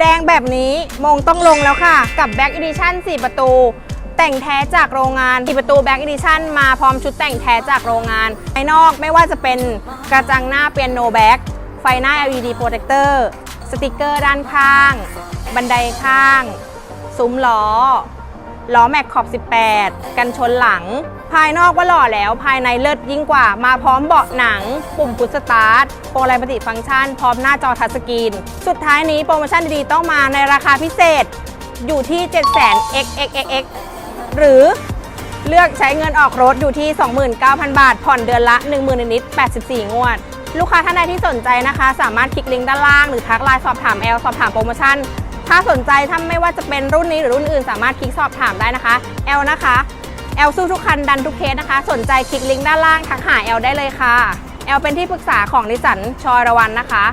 แดงแบบนี้มงต้องลงแล้วค่ะ กับ Back Edition 4ประตู แต่งแท้จากโรงงาน4ประตู Back Edition มาพร้อมชุดแต่งแท้จากโรงงานภายนอกไม่ว่าจะเป็นกระจังหน้าเปียโนแบ็กไฟหน้า LED Protector สติกเกอร์ด้านข้าง บันไดข้าง ซุ้มล้อ ล้อแม็กขอบ 18 กันชนหลัง ภายนอกว่าหล่อแล้วภายในเลิศยิ่งกว่า มาพร้อมเบาะหนัง ปุ่มพุชสตาร์ทโปรไลน์ปฏิฟังก์ชัน พร้อมหน้าจอทัชสกรีน สุดท้ายนี้โปรโมชั่นดีๆ ต้องมาในราคาพิเศษอยู่ที่ 7 0 0 0 0 xxxx หรือเลือกใช้เงินออกรถอยู่ที่ 29,000 บาท ผ่อนเดือนละ 10,000นิด84 งวด ลูกค้าท่านใดที่สนใจนะคะ สามารถคลิกลิงก์ด้านล่าง หรือทักไลน์สอบถามแอลสอบถามโปรโมชั่น ถ้าสนใจถ้าไม่ว่าจะเป็นรุ่นนี้หรือรุ่นอื่นสามารถคลิกสอบถามได้นะคะแอลนะคะแอลสู้ทุกคันดันทุกเคสนะคะ สนใจคลิกลิงก์ด้านล่างทักหาแอลได้เลยค่ะแอลเป็นที่ปรึกษาของนิสันชอยรวันนะคะ